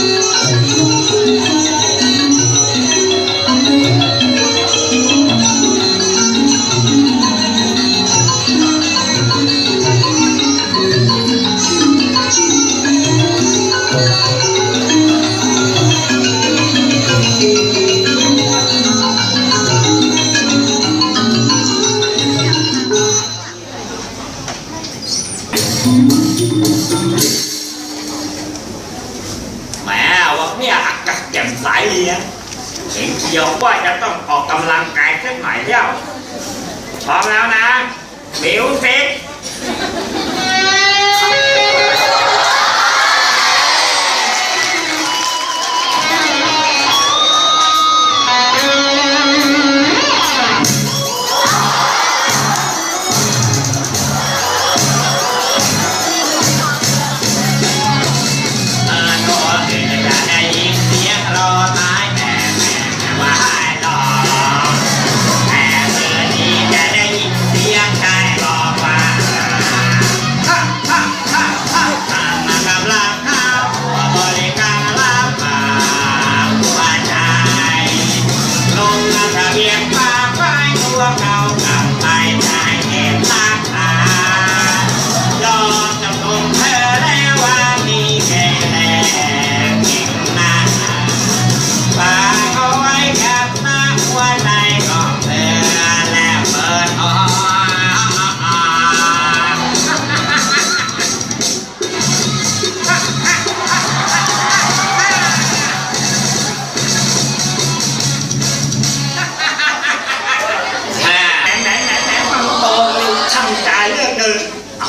Thank. เนี่ยอักกักแจ่มใสเลี้ยงเห็นเขียวว่าจะต้องออกกำลังกายสักหน่อยเดียวพร้อมแล้วนะมิวสิก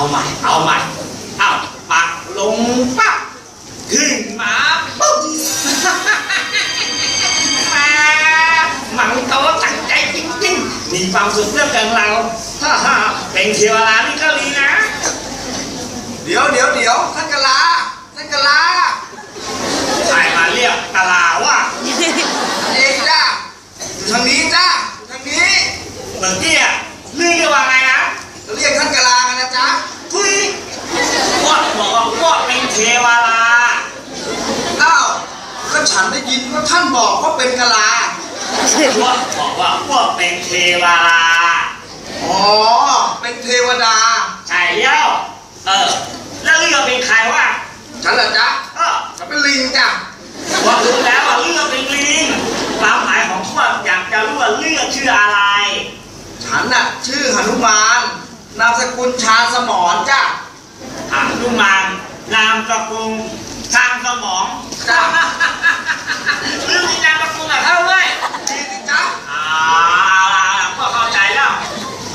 เอาใหม่ เอาใหม่เอาปักลงปั๊บขึ้นมาปุ๊บมามังโตตั้งใจจริงๆ มีความสุขเรื่องกันเราฮ่าฮ่าเป็นเทวรานี่ก็ดีนะ เดี๋ยวเดี๋ยวเดี๋ยวท่านกะลาท่านกะลา ใครมาเรียกตลาว่า เองจ้าอยู่ทางนี้จ้าอยู่ทางนี้ เมื่อกี้อะเรื่องเรียกว่าไงนะ เรียกท่านกะลากันนะจ๊ะ ทุยพวกบอกว่าพวกเป็นเทวดา อ้าวก็ ฉันได้ยินว่าท่านบอกว่าเป็นกะลาพวกบอกว่าพวกเป็นเทวดาอ๋อ เป็นเทวดา ใช่แล้วเออ แล้วเรือเป็นใครวะ ฉันเหรอจ๊ะเออฉันเป็นลิงจ้ะว่ารู้แล้วว่าเรือเป็นลิงความหมายของพวกอยากจะรู้ว่าเรือชื่ออะไร ฉันน่ะ ชื่อหนุมาน นามสกุลชาญสมรจ้ะอ่าลุมาน นามสกุลทางสมองจ้ะเรื่อง มีนามสกุลอะเท่าด้วยดีสิจ๊ะอ่าพวกเข้าใจแล้ว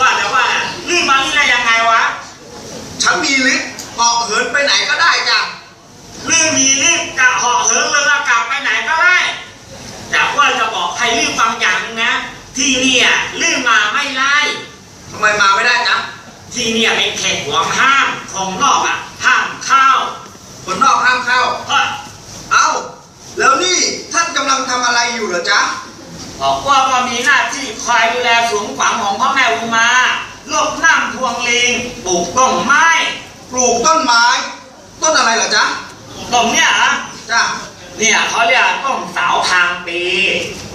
ว่าแต่ว่าเนี่ยเรื่องมานี่ได้ยังไงวะฉันมีฤทธิ์เหาะเหินไปไหนก็ได้จ้ะเรื่องมีรีบจะเหาะเหินเรือกลับไปไหนก็ได้ แต่ว่าจะบอกใครรีบฟังอย่างหนึงนะ ที่เนี่ยลื่นมาไม่ไล่ทำไมมาไม่ได้จ๊ะที่เนี่ยเป็นเขตห่วงห้ามของนอกอะห้ามเข้าคนนอกห้ามเข้าเพราะเอ้าแล้วนี่ท่าน กำลังทำอะไรอยู่เหรอจ๊ะบอกว่าว่ามีหน้าที่คอยดูแลสวนขวางของพ่อแม่อุมาลบน้ำทวงลิงปลูกต้นไม้ ปลูกต้นไม้ ต้นอะไรเหรอจ๊ะต้นเนี่ยเหรอจ้ะเนี่ยเขาเรียกต้นสาวทางปี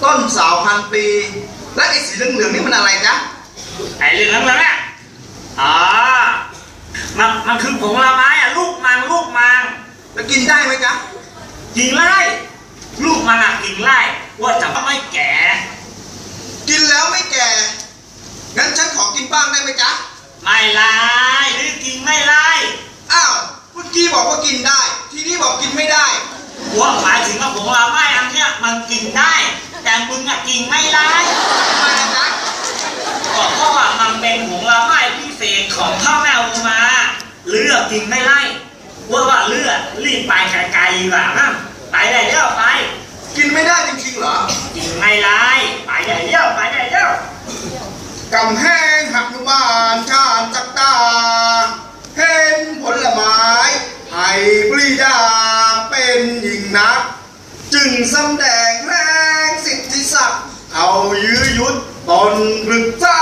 ต้นสาวพันปี และไอ้สีเหลืองๆนี่มันอะไรจ๊ะไอ้เรื่องนั้นนะอ๋อมันมันคือผงละไม้อะลูกมังลูกมังแล้วกินได้ไหมจ๊ะกิ่งไล่ ลูกมันอะกิ่งไล่ว่าจะไม่แก่ กินแล้วไม่แก่ งั้นฉันขอกินบ้างได้ไหมจ๊ะ ไม่ไล่หรือกิ่งไม่ไล่อ้าว เมื่อกี้บอกว่ากินได้ ทีนี้บอกกินไม่ได้ว่าหมายถึงว่าผงละไม้อันเนี้ยมันกินได้ แต่มึงอะกิ่งไม่ไล่ทำไมนะจ๊ะก็เพราะว่ามันเป็นผงละไม้พิเศษของพ่อแม่อุมาเลือกกิ่งไม่ไล่ว่าว่าเลือกรีบไปไกลๆดีกว่านะ ไปได้เร็วไป กินไม่ได้จริงๆเหรอกิ่งไม่ไล่ไปได้เร็วไปได้เร็วกำแห้งหักนุมานชาญจักตา เห็นผลไม้ให้ปรีดาเป็นหญิงนัก จึงสำแดงแรงสิทธิศักดิ์เอายื้อยุดตนปรึกษา